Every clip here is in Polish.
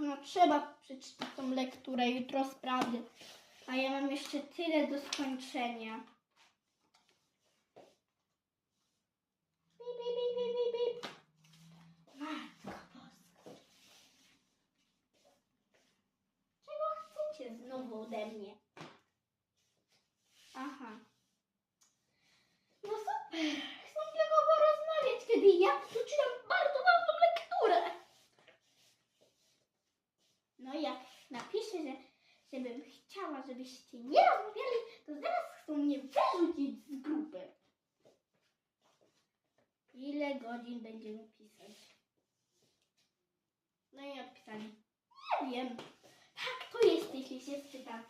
no trzeba przeczytać tą lekturę, jutro sprawdzę. A ja mam jeszcze tyle do skończenia. Bip, bip, bip, bip, bip. Matko Boska. Czego chcecie znowu ode mnie? Żebym chciała, żebyście nie rozmawiali, to zaraz chcą mnie wyrzucić z grupy. Ile godzin będziemy pisać? No i odpisali. Nie wiem. Tak, to jest, jeśli się spytam.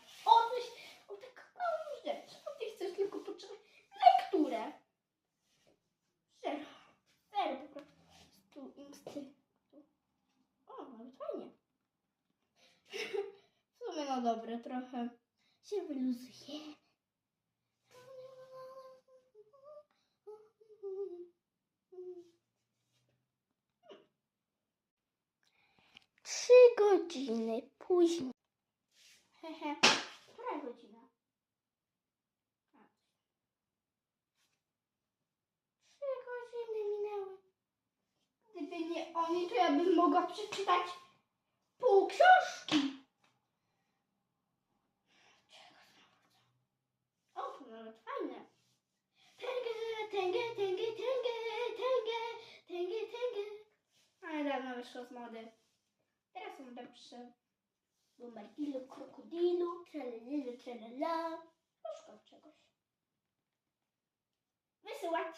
No trochę się wyluzuje. Trzy godziny później. Hehe, która godzina? Trzy godziny minęły. Gdyby nie oni, to ja bym mogła przeczytać pół książki. Czego znowu nawet fajne. Tęgę, tęgę, tęgę, tęgę, tęgę, tęgę, tęgę. Ale dawno wyszło z mody. Teraz są lepsze. Bombardilo, krokodilu, tralalilu, tralala. Poszukam czegoś. Wysyłać.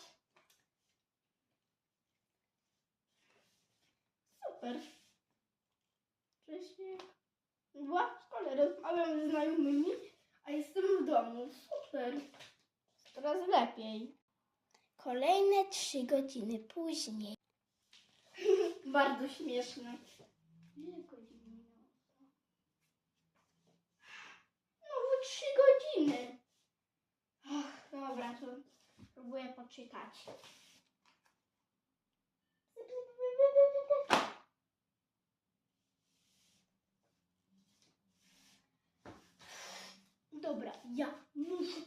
Super. Wcześniej była w szkole, rozmawiam ze znajomymi, a jestem w domu. Super. Coraz lepiej. Kolejne trzy godziny później. Bardzo śmieszne. Ile godzin minęło? Znowu trzy godziny. Och, dobra, to próbuję poczytać. Dobra, ja muszę